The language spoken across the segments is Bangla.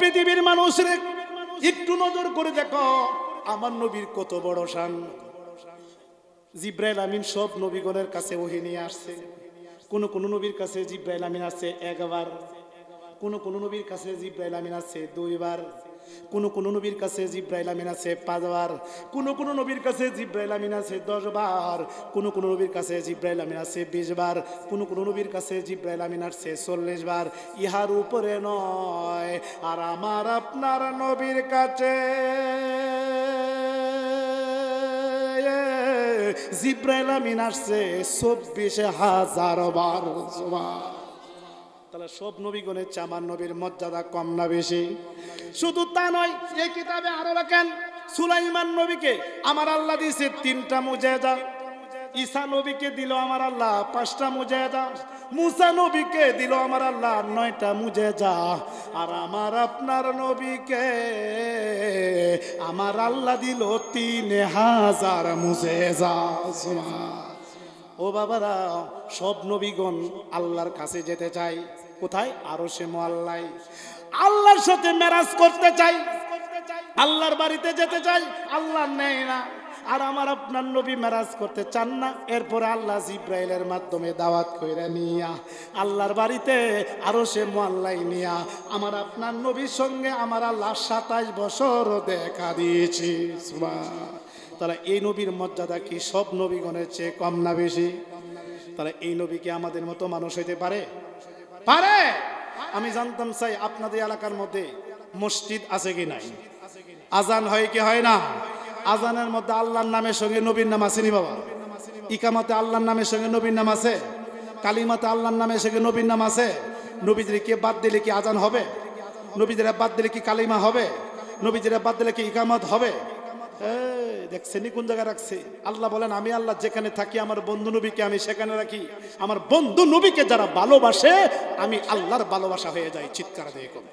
পৃথিবীর মানুষের একটু নজর করে দেখো, আমার নবীর কত বড় শান। জিব্রাইল আমিন সব নবীগণের কাছে ওহি নিয়ে আসছে। কোন কোন নবীর কাছে জিব্রাইল আমিন আছে একবার। কোন কোন নবীর কাছে জিব্রাইল আমিন আছে দুইবার, কোন কোন নবীর কাছে জিব্রাইল আমিন আছে পাঁচবার, কোন কোন নবীর কাছে জিব্রাইল আমিন আছে দশ বার কোন কোন নবীর কাছে জিব্রাইল আমিন আছে বিশ বার কোন কোন নবীর কাছে জিব্রাইল আমিন আছে চল্লিশ বার ইহার উপরে নয়, আর আমার আপনার নবীর কাছে জিব্রাইল আমিন আসছে চব্বিশ হাজার বার। তাহলে সব নবীগণের চেয়ে আমার নবীর মর্যাদা কম না বেশি। শুধু তা নয় এই কিতাবে আরও রাখেন সুলাইমান নবীকে আমার আল্লাহ দিয়েছে তিনটা মুজাহিদা। ঈসা নবীকে দিল আমার আল্লাহ পাঁচটা মুজাহিদা। মুসা নবীকে দিল আমার আল্লাহ নয়টা মুজাহিদা। আর আমার আপনার নবীকে আমার আল্লাহ দিল তিন হাজার মুজাহিদা। সুবহান। ও বাবারা, সব নবীগণ আল্লাহর কাছে যেতে চাই। কোথায়? আরও সে মোয়াল্লাই আল্লাহর সাথে মেরাজ করতে চাই। আল্লাহর বাড়িতে যেতে চাই। আল্লাহ নেয় না। আর আমার আপনার নবী মেরাজ করতে চান না। এরপরে আল্লাহ জিব্রাইলের মাধ্যমে দাওয়াত কইরা নিয়া, আল্লাহর বাড়িতে আরও সে মোয়াল্লাই নিয়া, আমার আপনার নবীর সঙ্গে আমার আল্লাহ সাতাশ বছর দেখা দিয়েছি। সুবহান। তাহলে এই নবীর মর্যাদা কি সব নবীগণের চেয়ে কম না বেশি? তাহলে এই নবী কি আমাদের মতো মানুষ হইতে পারে? পারে! আমি জানতাম চাই আপনাদের এলাকার মধ্যে মসজিদ আছে কি নাই? আজান হয় কি হয় না? আজানের মধ্যে আল্লাহর নামের সঙ্গে নবীর নাম আসেনি বাবা? ইকামাতে আল্লাহর নামের সঙ্গে নবীর নাম আছে? কালিমাতে আল্লাহর নামের সঙ্গে নবীর নাম আছে? নবীদের কে বাদ দিলে কি আজান হবে? নবীদের বাদ দিলে কি কালিমা হবে? নবীদের বাদ দিলে কি ইকামত হবে? দেখছেন কোন জায়গায় রাখছে? আল্লাহ বলেন, আমি আল্লাহ যেখানে থাকি, আমার বন্ধু নবীকে আমি সেখানে রাখি। আমার বন্ধু নবীকে যারা ভালোবাসে, আমি আল্লাহর ভালোবাসা হয়ে যাই। চিৎকার দিয়ে কম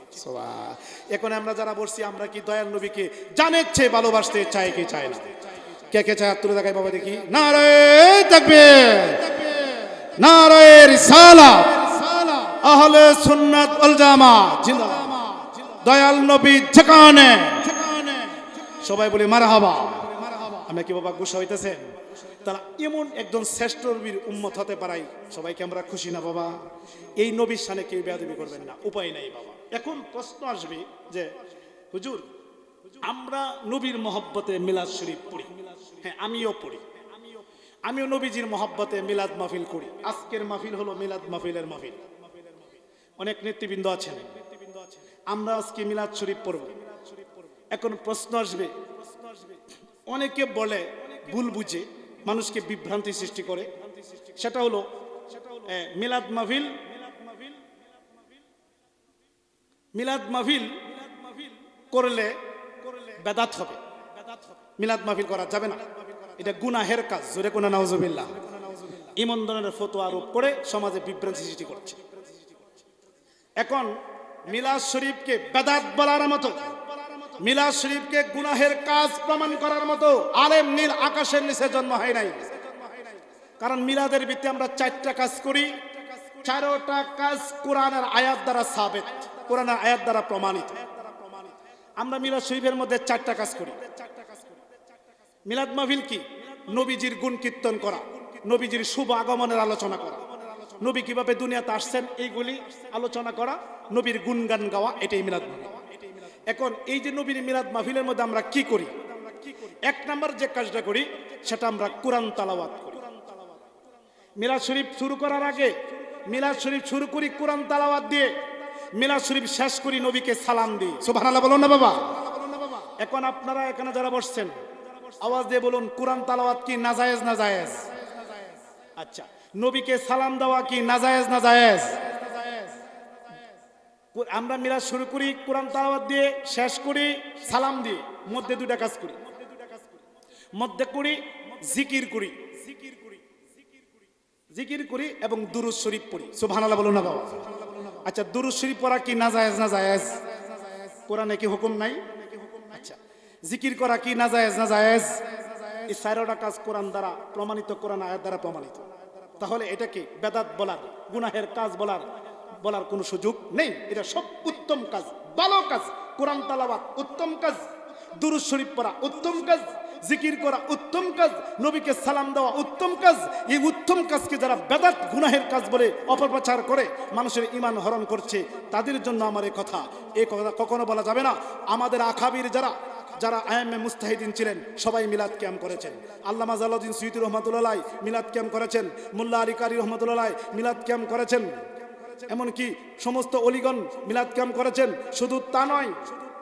এখন আমরা যারা বসছি, আমরা কি দয়াল নবীকে জানের চেয়ে ভালোবাসতে চাই কি চাই না? কে কে চায় তুলে দেখাই বাবা দেখি? না রে থাকবে না রে রিসালা। আহলে সুন্নাত জিন্দাবাদ। দয়াল নবী যেখানে সবাই বলি, মারহাবা। আমরা কি বাবা গুসা হইতেছেন? তারা এমন একজন শ্রেষ্ঠ নবীর উম্মত হতে পারাই, সবাইকে আমরা খুশি না বাবা? এই নবীর সানে কেউ বেয়াদবি করবেন না, উপায় নাই বাবা। এখন প্রশ্ন আসবে যে, হুজুর, আমরা নবীর মহব্বতে মিলাদ শরীফ পড়ি। হ্যাঁ আমিও পড়ি। আমিও নবীজির মহব্বতে মিলাদ মাহফিল করি। আজকের মাহফিল হলো মিলাদ মাহফিলের মাহফিল। অনেক নেতৃবৃন্দ আছেন। আমরা আজকে মিলাদ শরীফ পড়ব। এখন প্রশ্ন আসবে। অনেকে বলে ভুল বুঝে, মানুষকে বিভ্রান্তি সৃষ্টি করে। সেটা হলো মিলাদ মাহফিল। মিলাদ মাহফিল করলে বেদাত হবে। মিলাদ মাহফিল করা যাবে না। এটা গুনাহের কাজ, জোরে কোনা নাউজুবিল্লাহ। ইমন ধরনের ফতো আরোপ করে সমাজে বিভ্রান্তি সৃষ্টি করছে। এখন মিলাদ শরীফকে বেদাত বলার মতো মিলাদ শরীফকে গুনাহের কাজ প্রমাণ করার মতো আলেম নীল আকাশের নিচে জন্ম হয় নাই। কারণ মিলাদের ভিত্তি আমরা চারটা কাজ করি। চারোটা কাজ কোরআনের আয়াত দ্বারা সাবেত, কোরআনের আয়াত দ্বারা প্রমাণিত। আমরা মিলাদ শরীফের মধ্যে চারটা কাজ করি। মিলাদ মাহফিল কি? নবীজির গুণ কীর্তন করা, নবীজির শুভ আগমনের আলোচনা করা। নবী কীভাবে দুনিয়াতে আসছেন, এইগুলি আলোচনা করা, নবীর গুণগান গাওয়া, এটাই মিলাদ মাহফিল। এখন এই যে নবীর মিলাদ মাহফিলের মধ্যে আমরা কি করি? এক নাম্বার যে কাজটা করি, সেটা আমরা কোরআন তালাওয়াত করি। মিলাদ শরীফ শুরু করার আগে, মিলাদ শরীফ শুরু করি কোরআন তালাওয়াত দিয়ে, মিলাদ শরীফ শেষ করি নবীকে সালাম দিই সুবহানাল্লাহ, বলুন না বাবা। এখন আপনারা এখানে যারা বসছেন, আওয়াজ দিয়ে বলুন, কোরআন তালাওয়াত কি নাজায়েজ না জায়েজ আচ্ছা নবীকে সালাম দেওয়া কি নাজায়েজ না জায়েজ আমরা মিলাদ শুরু করি, কোরআন তালাওয়াত দিয়ে, শেষ করি, সালাম দিয়ে, মধ্যে দুটা কাজ করি। মধ্যে করি, জিকির করি। জিকির করি এবং দুরুদ শরীফ পড়ি। সুবহানাল্লাহ বলুন না বাবা। আচ্ছা দুরুদ শরীফ পড়া কি না জায়েজ না জায়েজ কোরআনে কি হুকুম নাই? আচ্ছা জিকির করা কি না জায়েজ না জায়েজ এই চারোটা কাজ কোরআন দ্বারা প্রমাণিত, কোরআন আয়াত দ্বারা প্রমাণিত। তাহলে এটা কি বেদাত বলার, গুনাহের কাজ বলার? বলার কোনো সুযোগ নেই। এটা সব উত্তম কাজ, ভালো কাজ। কোরআন তালাবাত উত্তম কাজ, দুরুদ শরীফ পড়া উত্তম কাজ, জিকির করা উত্তম কাজ, নবীকে সালাম দেওয়া উত্তম কাজ। এই উত্তম কাজকে যারা বেদাত, গুনাহের কাজ বলে অপপ্রচার করে, মানুষের ইমান হরণ করছে, তাদের জন্য আমার এই কথা। এই কথা কখনো বলা যাবে না। আমাদের আখাবির যারা যারা আয়ামে মুস্তাহিদিন ছিলেন, সবাই মিলাদ ক্যাম্প করেছেন। আল্লামা জালাউদ্দিন সুইতি রহমতুল্লাহ মিলাদ ক্যাম্প করেছেন। মোল্লা আলী কারি রহমতুল্লাহ মিলাদ ক্যাম্প করেছেন। এমনকি সমস্ত অলিগণ মিলাদ ক্যাম্প করেছেন। শুধু তা নয়,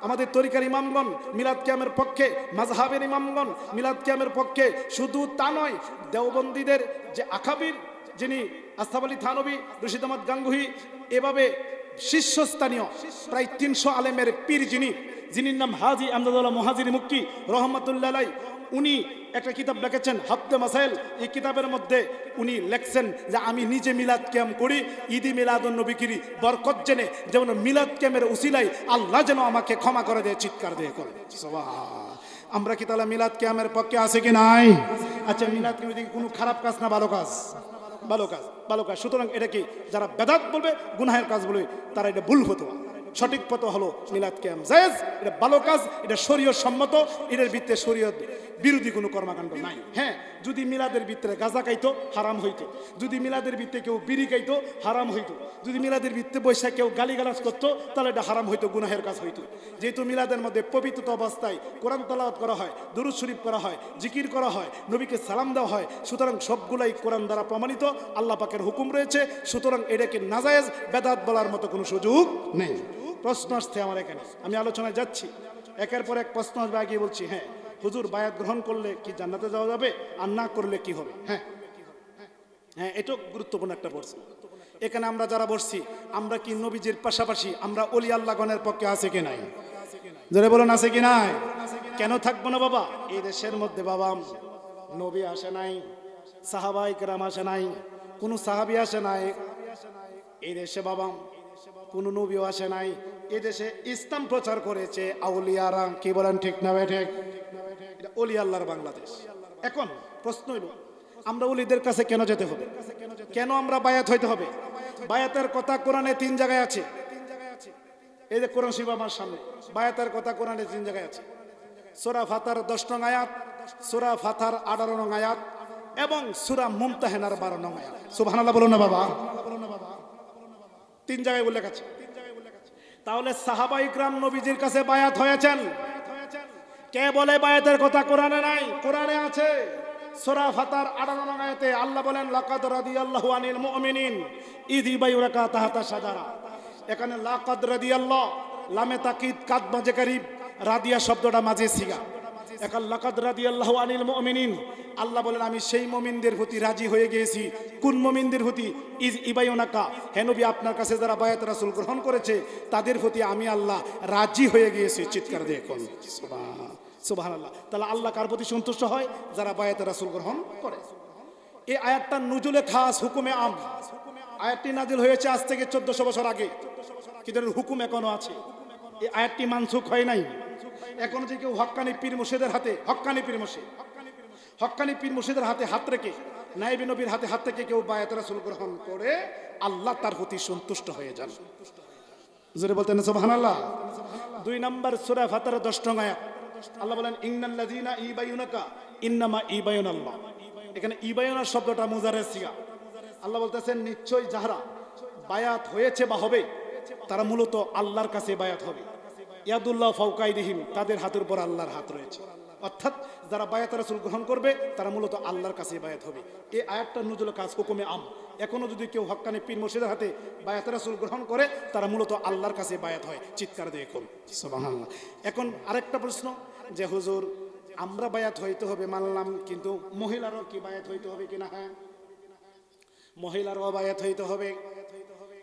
আমাদের তরিকার ইমামগণ মিলাদ ক্যামের পক্ষে মাজহাবের ইমামগণ মিলাদ ক্যামের পক্ষে, শুধু তা নয়, দেওবন্দীদের যে আখাবির যিনি আস্তাব আলী থানবী, রশিদ আহমদ গাঙ্গুহি, এভাবে শীর্ষস্থানীয় প্রায় তিনশো আলেমের পীর যিনি, যিনির নাম হাজি আমদাদুল্লাহ মহাজির মুক্তি রহমতুল্লাহ উনি একটা কিতাব লিখেছেন হাফতে মাসাইল। এই কিতাবের মধ্যে উনি লেখছেন যে, আমি নিজে মিলাদ ক্যাম করি, ঈদি মিলাদ নবীকিরি বরকত জেনে, যেমন মিলাদ ক্যামের উসিলাই আল্লাহ যেন আমাকে ক্ষমা করে দেয়, চিৎকার দিয়ে করে আমরা কি তাহলে মিলাদ ক্যামের পক্ষে আছে কি নাই? আচ্ছা মিলাদ ক্যামের দিকে কোনো খারাপ কাজ না, ভালো কাজ? ভালো কাজ ভালো কাজ। সুতরাং এটা কি, যারা বেদাত বলবে, গুনাহের কাজ বলবে, তারা এটা ভুল হতো সঠিক পথ হলো মিলাদ ক্যাম। জায়েজ, এটা ভালো কাজ, এটা শরীয় সম্মত, এটার ভিত্তে শরীয়ত বিরোধী কোনো কর্মকাণ্ড নাই। হ্যাঁ যদি মিলাদের ভিতরে গাঁজা খাইতো, হারাম হইতো। যদি মিলাদের ভিত্তে কেউ বিড়ি খাইতো, হারাম হইতো। যদি মিলাদের ভিত্তে বৈশাখ কেউ গালিগালাজ করতো, তাহলে এটা হারাম হইতো, গুনাহের কাজ হইতো। যেহেতু মিলাদের মধ্যে পবিত্র অবস্থায় কোরআন তালাওয়াত করা হয়, দরুদ শরীফ করা হয়, জিকির করা হয়, নবীকে সালাম দেওয়া হয়, সুতরাং সবগুলাই কোরআন দ্বারা প্রমাণিত, আল্লাহ পাকের হুকুম রয়েছে, সুতরাং এটাকে নাজায়েজ, বেদাত বলার মতো কোনো সুযোগ নেই। প্রশ্ন আসছে আমার এখানে। আমি আলোচনায় যাচ্ছি। একের পর এক প্রশ্ন আসবে আগে বলছি হ্যাঁ। হুজুর বায়াত গ্রহণ করলে কি জান্নাতে যাওয়া যাবে? আর না করলে কি হবে? হ্যাঁ। হ্যাঁ এটাও গুরুত্বপূর্ণ একটা প্রশ্ন। এখানে আমরা যারা বসছি, আমরা কি নবীজির পাশাপাশি আমরা অলি আল্লাহগণের পক্ষে আছে কি নাই? জোরে বলুন, আছে কি নাই? কেন থাকব না বাবা? এই দেশের মধ্যে বাবা, নবী আসে নাই, সাহাবাই কেরাম আসে নাই, কোনো সাহাবি আসে নাই, এই দেশে বাবা, কোনো নবীও আসে নাই এদেশে ইসলাম প্রচার করেছে আউলিয়ারা, কি বলেন ঠিক না ঠিক? অলি আল্লাহর বাংলাদেশ। এখন প্রশ্ন হইল, আমরা অলিদের কাছে কেন যেতে হবে? কেন আমরা বায়াত হইতে হবে? বায়াতের কথা কোরআনে তিন জায়গায় আছে। এই যে কোরআন শিব আমার সামনে, বায়াতের কথা কোরআনে তিন জায়গায় আছে। সোরা ফাতার দশ নং আয়াত, সোরা ফাতার আঠারো নং আয়াত এবং সুরা মুমতাহেনার বারো নং আয়াত। সুবহানাল্লাহ বলুন না বাবা। তিন জায়গায় উল্লেখ আছে। তাহলে সাহাবা ইকরাম নবীজির কাছে বায়াত হয়েছেন। কে বলে বায়াতের কথা কোরআনে নাই? কোরআনে আছে। সূরা ফাতার 18 নং আয়াতে আল্লাহ বলেন, লাকাদ রাদিয়াল্লাহু আনিল মুমিনিন ইয ইবাইউরাকা তাহাতা সাজারা এখানে লাকাদ রাদিয়াল্লাহ, লামে তাকিদ, কাদ মাঝে কারিব, রাদিয়া শব্দটা মাঝে সিগা। একাল লাকাদ রাদিয়াল্লাহু আনিল মুমিনিন, আল্লাহ বলেন, আমি সেই মুমিনদের প্রতি রাজি হয়ে গিয়েছি। কোন মুমিনদের প্রতি? ইজ ইবাইউনাকা হে নবী, আপনার কাছে যারা বায়াত রাসুল গ্রহণ করেছে, তাদের প্রতি আমি আল্লাহ রাজি হয়ে গিয়েছি। চিৎকার দিয়ে কোন সুবাহ আল্লাহ তাহলে আল্লাহ কার প্রতি সন্তুষ্ট হয়? যারা বায়াত রাসূল গ্রহণ করে। এই আয়াতটা নুজুলে খাস হুকুমে আম আয়াতটি নাজিল হয়েছে আজ থেকে চোদ্দশো বছর আগে। কিন্তু হুকুম এখনও আছে। এই আয়াতটি মানসুখ হয় নাই। এখনও যে কেউ হক্কানি পীর মুর্শিদের হাতে হক্কানি পীর মুর্শিদ হক্কানি পীর মুর্শিদের হাতে হাত রেখে, নাইবি নবীর হাতে হাত থেকে কেউ বায়াত রাসূল গ্রহণ করে, আল্লাহ তার প্রতি সন্তুষ্ট হয়ে যান। জোরে বলতেন সুবহানাল্লাহ। দুই নম্বর সূরা ফাতার 10 নং আয়াত। আল্লাহ বলেন, ইন্নাল্লাযীনা ইবায়ুনাকা ইন্নামা ইবায়ুনাল্লাহ এখানে ইবায়ুনার শব্দটা মুজারের সিগা। আল্লাহ বলতেছেন, নিশ্চয়ই যারা বায়াত হয়েছে বা হবে, তারা মূলত আল্লাহর কাছে বায়াত হবে। ইয়াদুল্লাহ ফাউকাইদিহিম তাদের হাতের উপর আল্লাহর হাত রয়েছে। অর্থাৎ যারা বায়াত রাসূল গ্রহণ করবে, তারা মূলত আল্লাহর কাছে বায়াত হবে। এই আয়াতটা নুজুল কাজ হুকুমে আম। এখনও যদি কেউ হক্কানি পীর মুর্শিদের হাতে বায়াত রাসূল গ্রহণ করে, তারা মূলত আল্লাহর কাছে বায়াত হয়। চিৎকার দিয়ে এখন এখন আরেকটা প্রশ্ন যে, হুজুর, আমরা বায়াত হইতে হবে মানলাম, কিন্তু মহিলারও কি বায়াত হইতে হবে কিনা? হ্যাঁ। মহিলারও বায়াত হইতে হবে।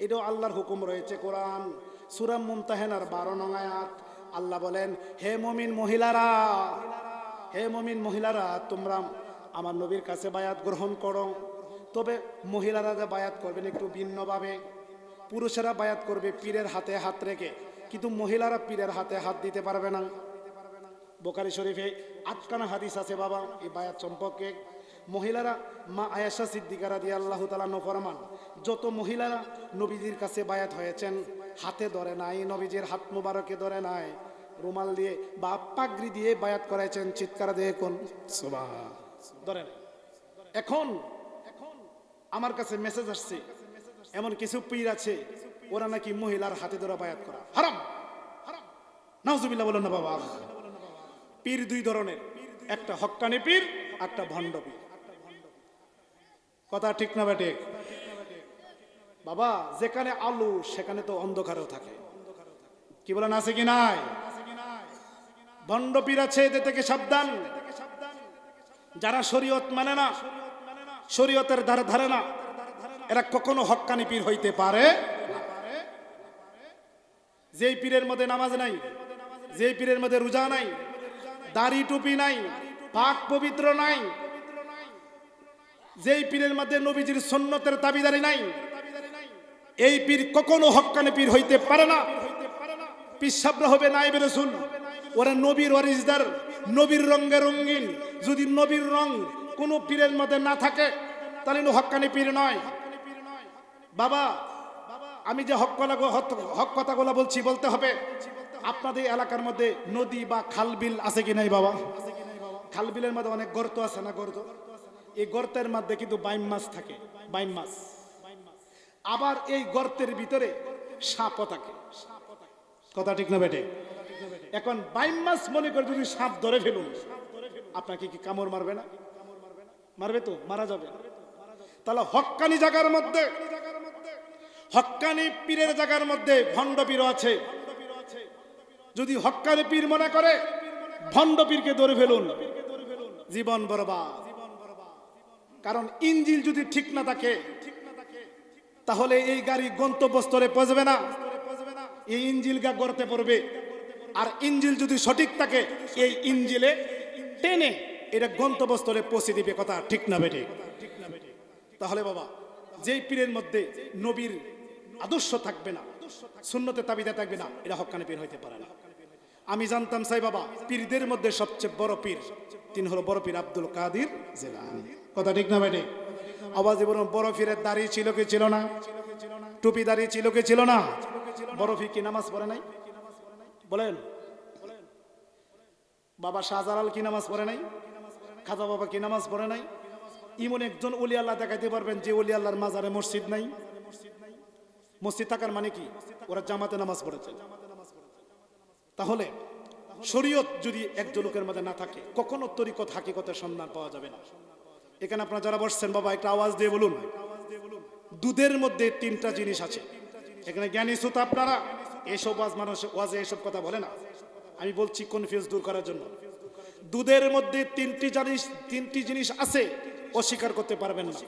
এটাও আল্লাহর হুকুম রয়েছে কোরআন। সুরাম মুমতাহেনার বারো নং আল্লাহ বলেন, হে মমিন মহিলারা হে মমিন মহিলারা, তোমরা আমার নবীর কাছে বায়াত গ্রহণ করো। তবে মহিলারা যে বায়াত করবেন একটু ভিন্নভাবে। পুরুষেরা বায়াত করবে পীরের হাতে হাত রেখে, কিন্তু মহিলারা পীরের হাতে হাত দিতে পারবে না। বোকারি শরীফে আটকানা হাদিস আছে, বাবা, এই বায়াত সম্পর্কে। মহিলারা মা আয়েশা সিদ্দিকারা দিয়ে আল্লাহ তালা ফরমান, যত মহিলারা নবীজির কাছে বায়াত হয়েছেন, হাতে ধরে নাই, নবীজির হাত মুবারকে ধরে নাই রুমাল দিয়ে বা পাগড়ি দিয়ে বায়াত করাইছেন চিৎকার দিয়ে কোন? সুবহান। ধরে নাই এখন এখন আমার কাছে মেসেজ আসছে, এমন কিছু পীর আছে, ওরা নাকি মহিলার হাতে ধরা বায়াত করা। হারাম! হারাম নাউজুবিল্লাহ বলেন না বাবা। পীর দুই ধরনের, একটা হক্কানি পীর একটা ভণ্ড পীর। কথা ঠিক না বেটে বাবা, যেখানে আলো, সেখানে তো অন্ধকারও থাকে। কি বলেন, আছে কি নাই? ভণ্ড পীর আছে এদের থেকে সাবধান। যারা শরীয়ত মানে না, শরীয়তের ধারে ধারে না, এরা কখনো হক্কানি পীর হইতে পারে। যেই পীরের মধ্যে নামাজ নাই, যেই পীরের মধ্যে রোজা নাই, দাড়ি টুপি নাই, পাক পবিত্র নাই, যেই পীরের মধ্যে নবীজির সন্ন্যতের দাবিদারি নাই, এই পীর কখনো হক্কানি পীর হইতে পারে না। পিসাবরা হবে নাইবে রসুল। ওরা নবীর ওয়ারিসদার নবীর রঙে রঙিন। যদি নবীর রং কোনো পীরের মধ্যে না থাকে, তাহলে হক্কানি পীর নয়। বাবা, আমি যে হক কথা হক কথাগুলো বলছি, বলতে হবে। আপনাদের এলাকার মধ্যে নদী বা খালবিল আছে কি নাই বাবা? খালবিলের মধ্যে অনেক গর্ত আছে না গর্ত? এই গর্তের মধ্যে কিন্তু বাইম মাছ থাকে, বাইম মাছ। আবার এই গর্তের ভিতরে সাপও থাকে। কথা ঠিক না বেটে এখন বাইম মাছ মনে করে যদি সাপ ধরে ফেলুন, আপনাকে কি কামড় মারবে না? মারবে তো, মারা যাবে। তাহলে হক্কানি জায়গার মধ্যে হক্কানি পীরের জায়গার মধ্যে ভণ্ড পীর আছে। যদি হক্কানি পীর মনে করে, ভণ্ড পীরকে ধরে ফেলুন। জীবন বরবাদ। কারণ ইঞ্জিল যদি ঠিক না থাকে, তাহলে এই গাড়ি গন্তব্যস্থলে পৌঁছবে না। এই ইঞ্জিল গা গড়তে পড়বে। আর ইঞ্জিল যদি সঠিক থাকে, এই ইঞ্জিলে টেনে এটা গন্তব্যস্থলে পৌঁছে দিবে কথা ঠিক না বেটে তাহলে বাবা, যেই পীরের মধ্যে নবীর আদর্শ থাকবে না শূন্যতে তাবিদা থাকবে না, এটা হক্কানি পীর হইতে পারে না। আমি জানতাম, সাই বাবা, পীরদের মধ্যে সবচেয়ে বড় পীর তিনি হলো বড় পীর আব্দুল কাদির জেলানি। কথা ঠিক না বেটে আওয়াজে বলুন বড় পীরের দাড়ি ছিল কি ছিল না? টুপি দাঁড়িয়ে ছিল কি ছিল না? বড় কি নামাজ পড়ে নাই? বলেন। বাবা শাহজালাল কি নামাজ পড়ে নাই? খাজা বাবা কি নামাজ পড়ে নাই? ইমন একজন অলি আল্লাহ দেখাইতে পারবেন যে অলি আল্লাহর মাজারে মসজিদ নাই। মসজিদ থাকার মানে কি? ওরা জামাতে নামাজ পড়েছে। তাহলে শরীয়ত যদি একজন লোকের মধ্যে না থাকে, কখনো তরিকত, হাকিকতের সন্ধান পাওয়া যাবে না। এখানে আপনারা যারা বসছেন, বাবা, একটা আওয়াজ দিয়ে বলুন। দুধের মধ্যে তিনটা জিনিস আছে। এখানে জ্ঞানী সুত আপনারা এসব ওয়াজ মানুষ ওয়াজে এসব কথা বলে না। আমি বলছি কনফিউজ দূর করার জন্য। দুধের মধ্যে তিনটি জিনিস তিনটি জিনিস আছে, অস্বীকার করতে পারবেন না।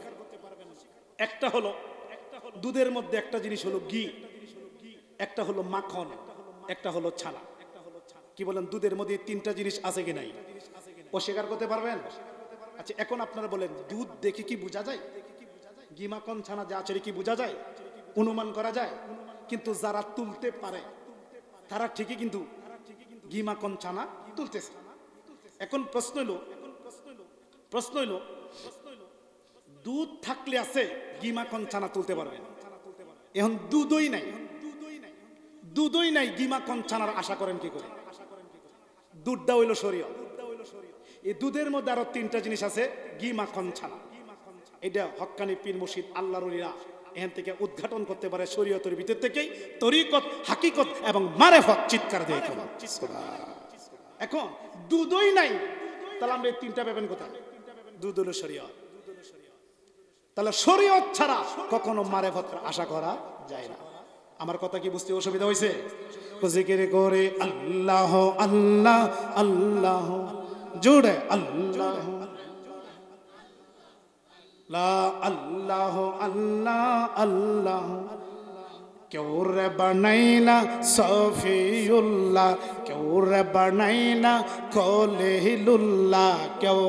একটা হলো, দুধের মধ্যে একটা জিনিস হলো ঘি। একটা হলো মাখন। একটা হলো ছানা। কি বলেন, দুধের মধ্যে তিনটা জিনিস আছে কি নাই? অস্বীকার করতে পারবেন? আচ্ছা এখন আপনারা বলেন, দুধ দেখে কি বোঝা যায়? ঘি, মাখন, ছানা যা আছে কি বোঝা যায়? অনুমান করা যায়? কিন্তু যারা তুলতে পারে, তারা ঠিকই কিন্তু মাখন ছানা তুলতেছে। এখন প্রশ্ন হলো প্রশ্ন হলো, দুধ থাকলে আছে মাখন ছানা তুলতে পারবে এখন দুধই নাই। দুধই নাই মাখন ছানার আশা করেন কি করে? দুধটা হইল শরীয়। এই দুধের মধ্যে আরও তিনটা জিনিস আছে মাখন ছানা এটা হক্কানি পীর মুর্শিদ আল্লাহর উলিরা এখান থেকে উদ্ঘাটন করতে পারে শরীয়তের ভিতর থেকেই। তরিকত হাকিকত এবং মারেফত চিৎকার দিয়ে এখন দুধই নাই। তাহলে আমরা এই তিনটা পাবেন কোথায়? দুধ হলো শরীয়ত। তাহলে শরীয়ত ছাড়া কখনো মারেফত আশা করা যায় না। আমার কথা কি বুঝতে অসুবিধা হয়েছে? জিকির করে আল্লাহ আল্লাহ আল্লাহ। জুড়ে আল্লাহ। আল্লাহ আল্লাহ আল্লাহ। কেউ রে বানাইনা সফিউল্লাহ কেউ রে বানাইনা কলেহিলুল্লাহ কেউ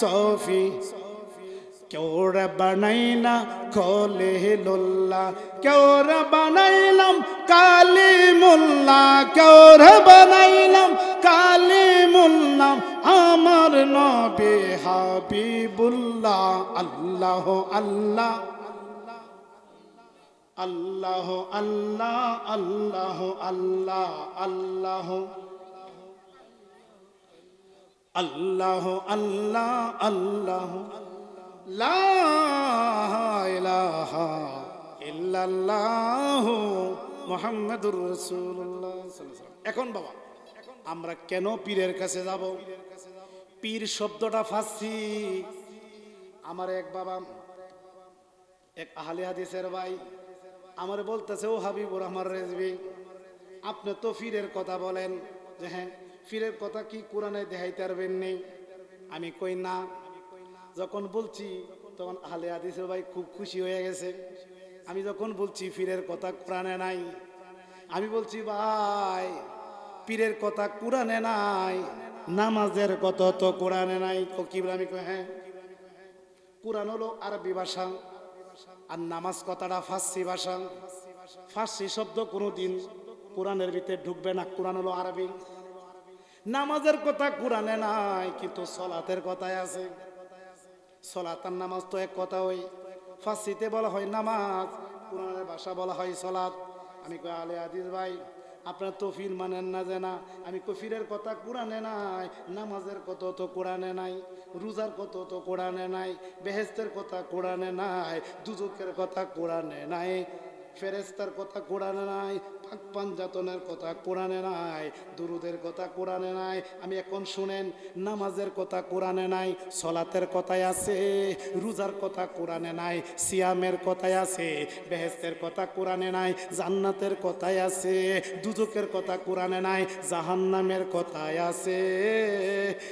সফি। কেউ রে বানাইনা কলেহিলুল্লাহ কেউ রে বানাইলাম কালিমুল্লাহ কেউ রে বানাইলাম কালিমুল্লাহ আমার নবী হাবিবুল্লাহ আল্লাহ আল্লাহ আল্লাহ আল্লাহ আল্লাহ আল্লাহ আল্লাহ আল্লাহ আল্লাহ আল্লাহ। এখন বাবা, আমরা কেন পীরের কাছে যাব? পীর শব্দটা ফাঁসি। আমার এক বাবা, এক আহলে হাদিসের ভাই আমার বলতেছে, ও হাবিবুর রহমান রেজবি, আপনি তো ফিরের কথা বলেন। যে হ্যাঁ ফিরের কথা কি কোরআনে দেখাইতে পারবেন নেই আমি কই, না। যখন বলছি, তখন আহলে হাদিসের ভাই খুব খুশি হয়ে গেছে। আমি যখন বলছি ফিরের কথা কোরআনে নাই। আমি বলছি, ভাই, পীরের কথা কোরআনে নাই, নামাজের কথা তো কোরআনে নাই। তো কি? আমি হ্যাঁ কোরআন হলো আরবি ভাষা, আর নামাজ কথাটা ফার্সি ভাষা। ফার্সি শব্দ কোনোদিন কোরআনের ভিতরে ঢুকবে না, কোরআন হলো আরবি। নামাজের কথা কোরআনে নাই, কিন্তু সলাতের কথাই আছে। সলাত আর নামাজ তো এক কথা ওই। ফার্সিতে বলা হয় নামাজ, কোরআনের ভাষা বলা হয় সলাত আমি কই, আলে আদিস ভাই, আপনার তফির মানেন না যে না। আমি কফিরের কথা কোরআনে নাই, নামাজের কত তো কোরআনে নাই, রোজার কত তো কোরআনে নাই, বেহেস্তের কথা কোরআনে নাই দুজকের কথা কোরআনে নাই ফেরেস্তার কথা কোরআনে নাই পাঞ্জাতনের কথা কোরআনে নাই, দুরুদের কথা কোরআনে নাই, আমি এখন শুনেন, নামাজের কথা কোরআনে নাই, সলাতের কথাই আছে, রোজার কথা কোরআনে নাই, সিয়ামের কথাই আছে, বেহেস্তের কথা কোরআনে নাই, জান্নাতের কথাই আছে দুজকের কথা কোরআনে নাই, জাহান্নামের কথায় আছে,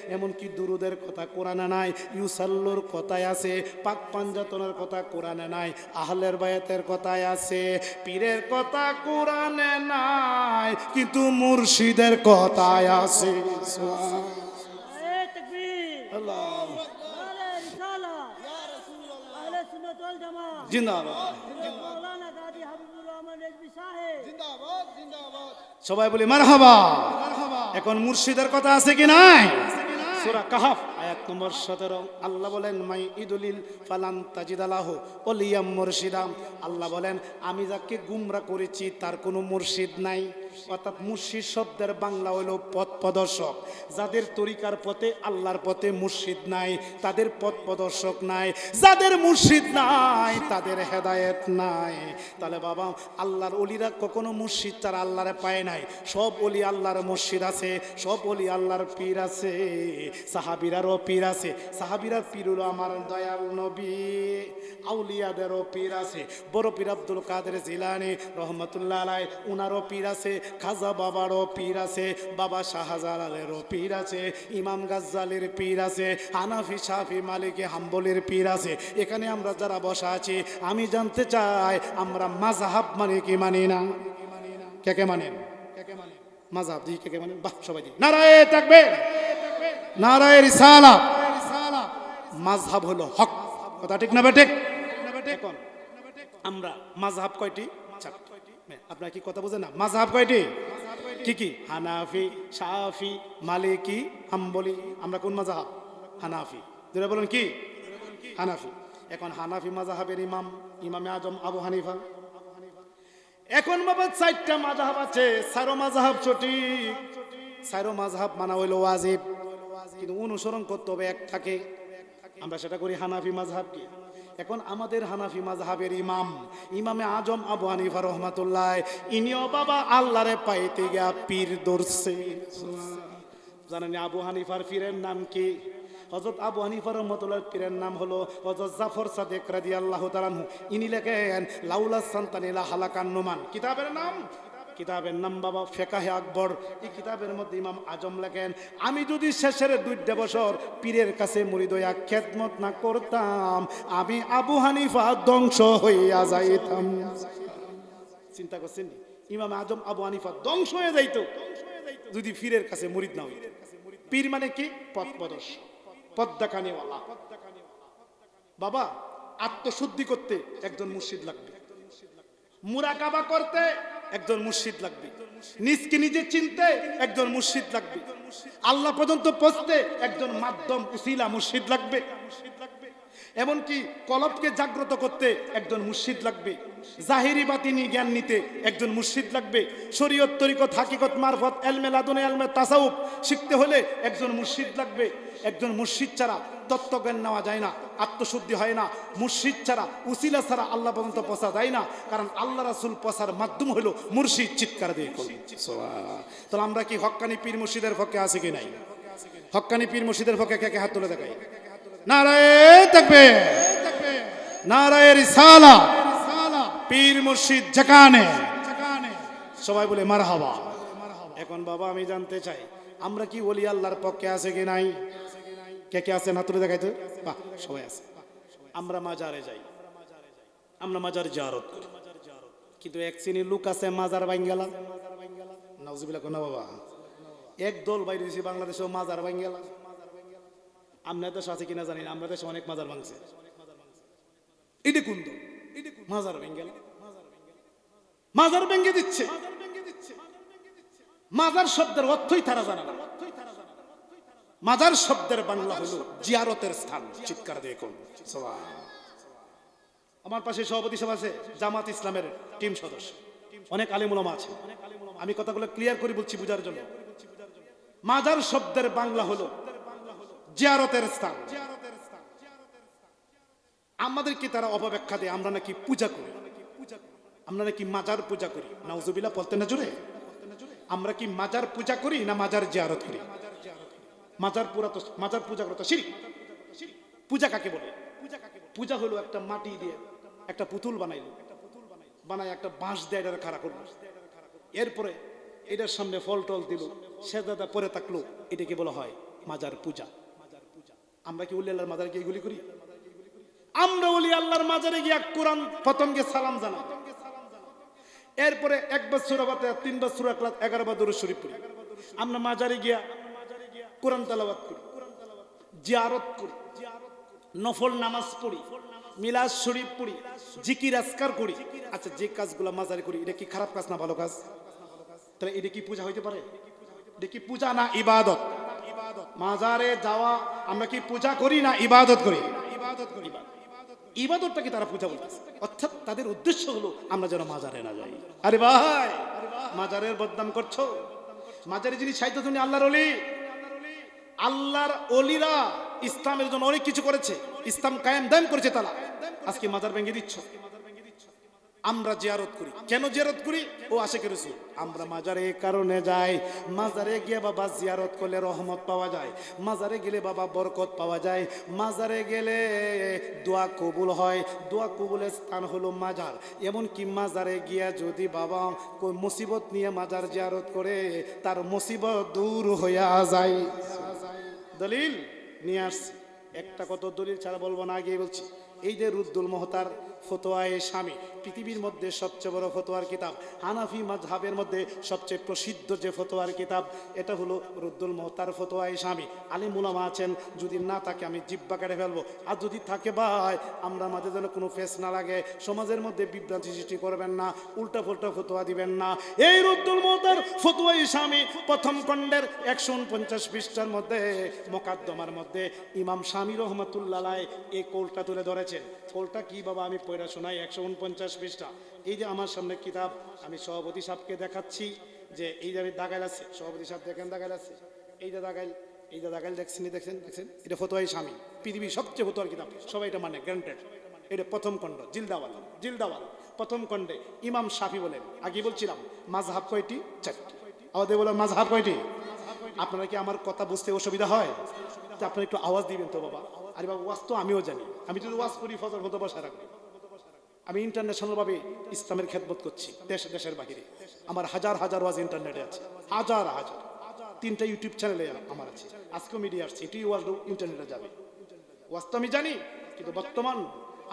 এমনকি দুরুদের কথা কোরআনে নাই, ইউসাল্লুর কথাই আছে পাক পাঞ্জাতনের কথা কোরআনে নাই, আহলের বায়াতের কথাই আছে, পীরের কথা কোরআনে নাই কিন্তু মুর্শিদের কথায় আছে। সবাই বলি মারহাবা। এখন মুর্শিদের কথা আছে কি নাই? সুরা কাহাফ। আয়াত নম্বর 17 আল্লাহ বলেন, মাই ইদুলিল ফালান তাজিদালাহ অলিয়াম মুর্শিদাম আল্লাহ বলেন, আমি যাকে গুমরা করেছি, তার কোনো মুর্শিদ নাই। অর্থাৎ মুর্শিদ শব্দের বাংলা হলো পথ প্রদর্শক। যাদের তরিকার পথে আল্লাহর পথে মুর্শিদ নাই, তাদের পথ প্রদর্শক নাই। যাদের মুর্শিদ নাই, তাদের হেদায়েত নাই। তাহলে বাবা, আল্লাহর অলিরা কখনো মুর্শিদ তারা আল্লাহরে পায় নাই। সব অলি আল্লাহর মসজিদ আছে, সব অলি আল্লাহর পীর আছে। সাহাবিরারও পীর আছে সাহাবিরার পীর হলো আমার দয়াল নবী, আউলিয়াদেরও পীর আছে, বড় পীর আব্দুল কাদের জিলানি রহমতুল্লাহ আলাই উনারও পীর আছে, খাজা বাবারও পীর আছে, বাবা শাহজালালেরও পীর আছে, ইমাম গাজ্জালির পীর আছে, হানাফি, শাফি, মালিকে, হাম্বলির পীর আছে। এখানে আমরা যারা বসা আছি, আমি জানতে চাই, আমরা মাজাহাব মানে কি মানি না? কে কে মানেন? কে কে মানেন? মাজাহাব জি, কে কে মানেন? বাহ, সবাই জি। নারায়ে থাকবে নারায়ে রিসালা। মাযহাব হলো হক। কথা ঠিক না এখন আমরা মাযহাব কয়টি? আপনারা কি কথা বোঝেন না? মাযহাব কয়টি? কি কি? হানাফি, শাফি, মালিকি, হাম্বলি। আমরা কোন মাযহাব? হানাফি। যেটা বলেন কি? হানাফি। এখন হানাফি মাযহাবের ইমাম, ইমামে আজম আবু হানিফা। এখন বাবা চারটা মাজাহাব আছে। সারো মাজাহাব সঠিক সারো মাযহাব মানা হইল ওয়াজিব। কিন্তু অনুসরণ করতে হবে এক থাকে আমরা সেটা করি হানাফি মাযহাব কি এখন আমাদের হানাফি মাযহাবের ইমাম, ইমামে আজম আবু হানিফা রহমাতুল্লাহ, ইনিও বাবা আল্লাহরে পাইতে গিয়া পীর ধরছে। জানেন আবু হানিফার পীরের নাম কি? হজরত আবু হানিফার রহমতুল্লাহ পীরের নাম হলো হজরত জাফর সাদেক রাজি আল্লাহ তালানহু ইনি লেখেন, লাউলা সান্তানিলা হালাকান নোমান। কিতাবের নাম? কিতাবের নাম বাবা ফেকাহে আকবর, এই কিতাবের মধ্যে ইমাম আজম লেখেন, আমি যদি শেষের দুইটা বছর পীরের কাছে মুড়িদয়া খেদমত না করতাম, আমি আবু হানিফা ধ্বংস হইয়া যাইতাম। চিন্তা করছেন ইমাম আজম আবু হানিফা ধ্বংস হয়ে যাইত, যদি পীরের কাছে মুরিদ না হইত। পীর মানে কি? পথ প্রদর্শক পদ্মাকানিওয়ালা বাবা, আত্মশুদ্ধি করতে একজন মুর্শিদ লাগবে। মুরাকাবা করতে একজন মুর্শিদ লাগবে। নিজকে নিজে চিনতে একজন মুর্শিদ লাগবে। আল্লাহ পর্যন্ত পৌঁছতে একজন মাধ্যম উসিলা মুর্শিদ লাগবে। এমনকি কলবকে জাগ্রত করতে একজন মুর্শিদ লাগবে। জাহিরি বাতিনি জ্ঞান নিতে একজন মুর্শিদ লাগবে। শরীয়ত, তরিকত, হাকিকত, মারফত, এলমে লাদুনে, এলমে তাসাউফ শিখতে হলে একজন মুর্শিদ লাগবে। একজন মুর্শিদ ছাড়া তত্ত্বজ্ঞান নেওয়া যায় না, আত্মশুদ্ধি হয় না। মুর্শিদ ছাড়া, উসিলা ছাড়া আল্লাহ পর্যন্ত পৌঁছা যায় না, কারণ আল্লাহ রাসুল পৌঁছার মাধ্যম হলো মুর্শিদ চিৎকার দিয়ে তাহলে আমরা কি হক্কানি পীর মুর্শিদের পক্ষে আছে কি নাই? হক্কানি পীর মুর্শিদের পক্ষে কে কে হাত তুলে দেখাই? নারায় থাকবে নারায় রিসালা, পীর মুর্শিদ জাকানে। সবাই বলে, মারহাবা। এখন বাবা, আমি জানতে চাই, আমরা কি ওলি আল্লাহর পক্ষে আছে কি নাই? কে কে আছে? না তুলে দেখাইতো? বাহ, সবাই আছে। আমরা মাজারে যাই। আমরা মাজার জারত করি। কিন্তু এক শ্রেণির লোক আছে মাজার বাঙ্গালা নাউজুবিল্লাহ কোনা বাবা। এক দল বাইরে বাংলাদেশেও মাজার বাঙ্গালা আপনার দেশ আছে কিনা জানি না আমরা দেশে অনেক মাজার ভাঙছে। এটা কোন দল? মাজার বাঙ্গালা মাজার ভেঙে দিচ্ছে। মাজার শব্দের অর্থই তারা জানে না। মাজার শব্দের বাংলা হলো জিয়ারতের স্থান চিৎকার দিয়ে কোন। আমার পাশে সভাপতি সভা আছে জামাত ইসলামের টিম সদস্য। অনেক আলিমুলামা আছে। আমি কথাগুলো ক্লিয়ার করে বলছি বুঝার জন্য। মাজার শব্দের বাংলা হলো জিয়ারতের স্থান। আমাদেরকে তারা অপব্যাখ্যা দেয়, আমরা নাকি পূজা করি। আমরা নাকি মাজার পূজা করি। নাউজুবিল্লাহ বলতে না জোরে? আমরা কি মাজার পূজা করি না মাজার জিয়ারত করি? মাজার পুরা তো মাজার পূজা করা তো পূজা কাকে বলে? পূজা হলো একটা মাটি দিয়ে একটা পুতুল বানাইলো। বানায় একটা বাঁশ দিয়ে এটা খাড়া করল। এরপরে এটার সামনে ফল টল দিল। সেদাদা পরে থাকল। এটাকে বলা হয় মাজার পূজা। আমরা কি উল্লি আল্লাহর মাজারে গিয়ে এগুলি করি? আমরা উলি আল্লাহর মাজারে গিয়ে কোরআন প্রথম গিয়ে সালাম জানাই। এরপরে একবার সুরাবাতে তিনবার সুরা ক্লাস এগারো বার দরুদ শরীফ পড়ি। আমরা মাজারে গিয়া কোরআন তালাবাত করি, জিয়ারত করি, নফল নামাজ পড়ি, মিলাদ শরীফ পড়ি, জিকির আজকার করি। আচ্ছা যে কাজগুলো মাজারে করি, এটা কি খারাপ কাজ না ভালো কাজ? তাহলে এটা কি পূজা হইতে পারে? এটা কি পূজা না ইবাদত? মাজারে যাওয়া, আমরা কি পূজা করি না ইবাদত করি? ইবাদত করি ইবাদতটাকে তারা পূজা বলতেছে অর্থাৎ তাদের উদ্দেশ্য হলো, আমরা যেন মাজারে না যাই। আরে ভাই, মাজারের বদনাম করছ? মাজারে যিনি সাহিত্য তুমি আল্লাহর অলি আল্লাহর অলিরা ইসলামের জন্য অনেক কিছু করেছে। ইসলাম কায়েম দায়েম করেছে তারা। আজকে মাজার ভেঙে দিচ্ছ। আমরা জিয়ারত করি। কেন জিয়ারত করি? ও আশেখ রসুল, আমরা মাজারে কারণে যাই। মাজারে গিয়ে বাবা জিয়ারত করলে রহমত পাওয়া যায়। মাজারে গেলে বাবা বরকত পাওয়া যায়। মাজারে গেলে দোয়া কবুল হয়। দোয়া কবুলের স্থান হলো মাজার। এমনকি মাজারে গিয়া যদি বাবা মুসিবত নিয়ে মাজার জিয়ারত করে, তার মুসিবত দূর হইয়া যায়। দলিল নিয়ে আসছি। একটা কত দলিল ছাড়া বলব না আগে বলছি। এই যে রুদ্দুল মহতার ফতোয়ায়ে স্বামী, পৃথিবীর মধ্যে সবচেয়ে বড় ফতোয়ার কিতাব। হানাফি মাজহাবের মধ্যে সবচেয়ে প্রসিদ্ধ যে ফতোয়ার কিতাব, এটা হলো রুদ্দুল মহতার ফতোয়ায়ে স্বামী। আলী মুলামা আছেন, যদি না থাকে আমি জিব্বা কেটে ফেলব। আর যদি থাকে ভাই, আমরা মাঝে যেন কোনো ফেস না লাগে, সমাজের মধ্যে বিভ্রান্তি সৃষ্টি করবেন না উল্টা ফুল্টা ফতোয়া দিবেন না। এই রুদ্দুল মহতার ফতোয়াই স্বামী, প্রথম খণ্ডের একশো উনপঞ্চাশ পৃষ্ঠার মধ্যে, মোকাদ্দমার মধ্যে ইমাম স্বামী রহমতুল্লাহ এই কোলটা তুলে ধরেছেন কোলটা কি বাবা? আমি পয়রা শোনাই, একশো উনপঞ্চাশ পৃষ্ঠা। এই যে আমার সামনে কিতাব, আমি সভাপতি সাহেবকে দেখাচ্ছি যে এই যে আমি দাগাইল আছে, সভাপতি সাহেব দেখেন দাগাইল আছে? এই যে দাগাইল এই যে দাগাইল, দেখছেন দেখছেন দেখছেন? এটা ফতোয়াই স্বামী, পৃথিবীর সবচেয়ে ফতোয়ার কিতাব। সবাই এটা মানে গ্রান্টেড। এটা প্রথম খণ্ড, জিলদাওয়াল জিলদাওয়াল। প্রথম খণ্ডে ইমাম শাফি বলেন, আগে বলছিলাম মাঝহাব কয়টি? চারটি। আমাদের বলেন মাঝহাব কয়টি? আপনারা কি আমার কথা বুঝতে অসুবিধা হয়? আপনি একটু আওয়াজ দিবেন তো বাবা। আরে বাবা, ওয়াজ তো আমিও জানি। আমি যদি ওয়াজ করি, ফজর হতে বসা রাখব আমি ইন্টারন্যাশনাল ভাবে ইসলামের খেদমত করছি, দেশ, দেশের বাহিরে। আমার হাজার হাজার ওয়াজ ইন্টারনেটে আছে। হাজার হাজার। তিনটা ইউটিউব চ্যানেলে আমার আছে। আজকেও মিডিয়া আসছে এটি ওয়াজ ইন্টারনেটে যাবে। ওয়াজ তো আমি জানি, কিন্তু বর্তমান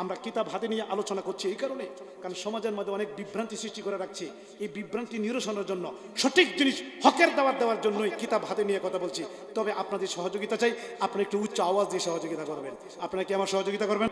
আমরা কিতাব হাতে নিয়ে আলোচনা করছি এই কারণে, কারণ সমাজের মধ্যে অনেক বিভ্রান্তি সৃষ্টি করে রাখছে। এই বিভ্রান্তি নিরসনের জন্য, সঠিক জিনিস হকের দাবার দেওয়ার জন্যই কিতাব হাতে নিয়ে কথা বলছি। তবে আপনাদের সহযোগিতা চাই আপনি একটু উচ্চ আওয়াজ দিয়ে সহযোগিতা করবেন। আপনারা কি আমার সহযোগিতা করবেন?